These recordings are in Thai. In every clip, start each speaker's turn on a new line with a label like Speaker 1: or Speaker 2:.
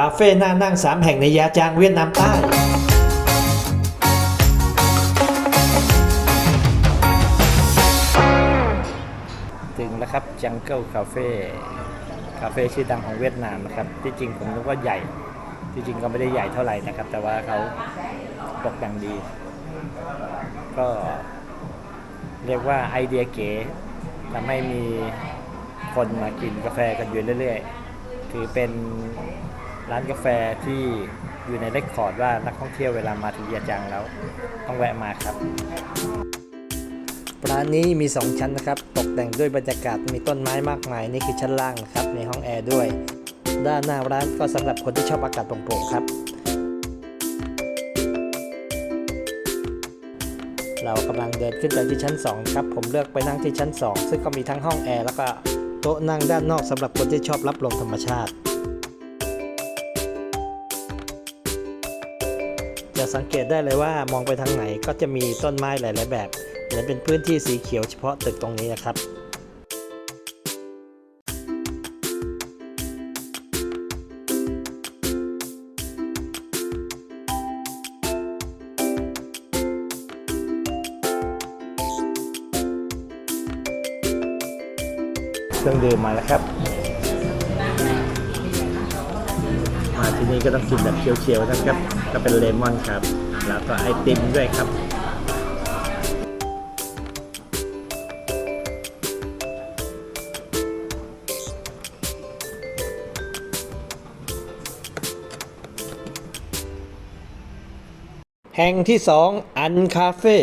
Speaker 1: คาเฟ่น่านั่งสามแห่งในยาจางเวียดนามใต้
Speaker 2: ถึงแล้วครับ Jungle Cafe คาเฟ่ชื่อดังของเวียดนามนะครับ ที่จริงผมนึกว่าใหญ่ ที่จริงก็ไม่ได้ใหญ่เท่าไหร่นะครับ แต่ว่าเขาตกแต่งดี ก็เรียกว่าไอเดียเก๋ทำให้มีคนมากินกาแฟกันอยู่เรื่อยๆ ถือเป็น ร้านกาแฟที่อยู่ในเรคคอร์ดว่านักท่องเที่ยวเวลามาถึงเวียจังแล้ว ต้องแวะมาครับ ร้านนี้มี 2 ชั้นนะครับ ตกแต่งด้วยบรรยากาศมีต้นไม้มากมาย นี่คือชั้นล่างครับมีห้องแอร์ด้วย ด้านหน้าร้านก็สำหรับคนที่ชอบอากาศโปร่งๆครับ เรากำลังเดินขึ้นไปที่ชั้น 2 ครับ ผมเลือกไปนั่งที่ชั้น 2 ซึ่งก็มีทั้งห้องแอร์แล้วก็โต๊ะนั่งด้านนอกสำหรับคนที่ชอบรับลมธรรมชาติ จะสังเกตได้เลยว่ามองไปทางไหนก็จะมีต้นไม้หลาย ๆ แบบเหมือนเป็นพื้นที่สีเขียวเฉพาะตึกตรงนี้นะครับเครื่องดื่มมาแล้วครับ มาที่นี่ก็ต้องกินแบบเคี้ยวๆนะครับ ก็เป็นเลมอนครับ แล้วก็ไอติมด้วยครับแห่งที่ 2 อันคาเฟ่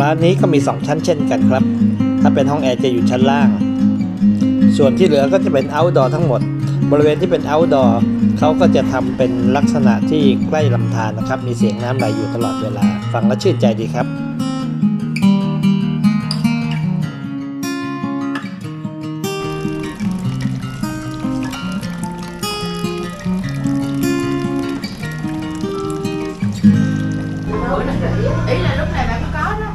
Speaker 2: ร้านนี้ก็มี 2 ชั้นเช่นกันครับ ถ้าเป็นห้องแอร์จะอยู่ชั้นล่าง ส่วนที่เหลือก็จะเป็น outdoor ทั้งหมด บริเวณที่เป็น outdoor เขาก็จะทำเป็นลักษณะที่ใกล้ลำธารนะครับ มีเสียงน้ำไหลอยู่ตลอดเวลา ฟังแล้วชื่นใจดีครับ
Speaker 3: ý là lúc này bạn có đó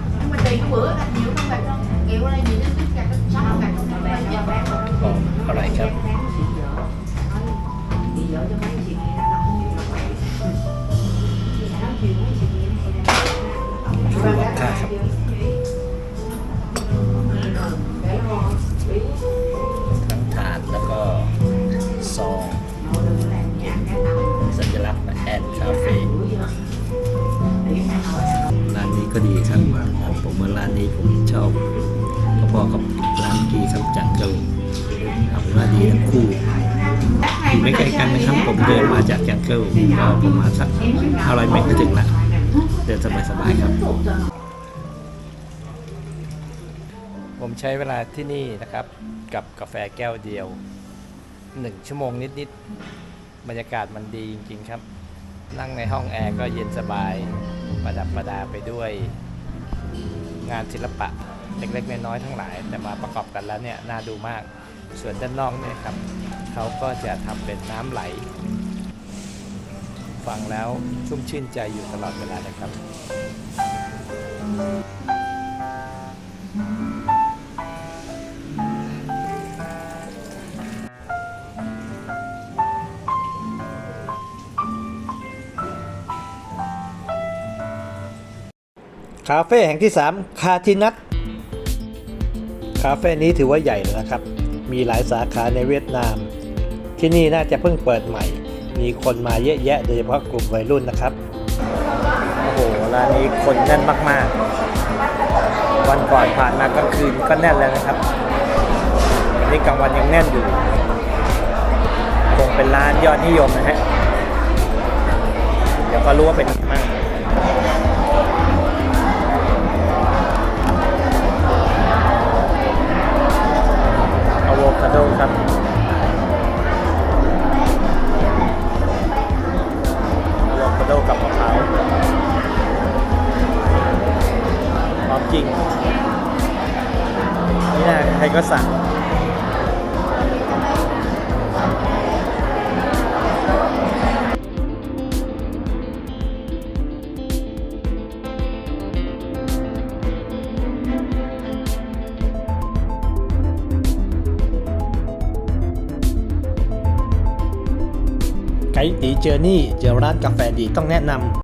Speaker 2: ก็ดีครับผมว่าร้านนี้ผมชอบพอๆกับร้านกี้ครับจังเกิลเอาเป็นว่าดีทั้งคู่อยู่ไม่ไกลกันนะครับ ผมเดินมาจากจังเกิลก็ประมาณสักห้าร้อยเมตรก็ถึงละเดินสบายๆครับ ผมใช้เวลาที่นี่นะครับ กับกาแฟแก้วเดียวหนึ่งชั่วโมงนิดๆบรรยากาศมันดีจริงๆครับ นั่งในห้องแอร์ก็เย็นสบายประดับประดาไปด้วยงานศิลปะเล็กๆน้อยๆทั้งหลาย แต่มาประกอบกันแล้วเนี่ยน่าดูมากส่วนด้านนอกเนี่ยครับเขาก็จะทำเป็นน้ำไหล ฟังแล้วชุ่มชื่นใจอยู่ตลอดเวลานะครับ
Speaker 1: คาเฟ่แห่งที่ 3 คาทินัทคาเฟ่นี้ถือว่าใหญ่เลยนะครับ มีหลายสาขาในเวียดนาม ที่นี่น่าจะเพิ่งเปิดใหม่ มีคนมาเยอะแยะโดยเฉพาะกลุ่มวัยรุ่นนะครับ
Speaker 2: โอ้โห ร้านนี้คนแน่นมาก ๆ วันก่อนผ่านมากลางคืนก็แน่นแล้วนะครับวันนี้กลางวันยังแน่นอยู่ คงเป็นร้านยอดนิยมนะฮะ เดี๋ยวก็รู้ว่าเป็นยังไง ริงนี่นะใครก็สั่งไกด์ตีเจอร์นี่เจอร้านกาแฟดีต้องแนะนำ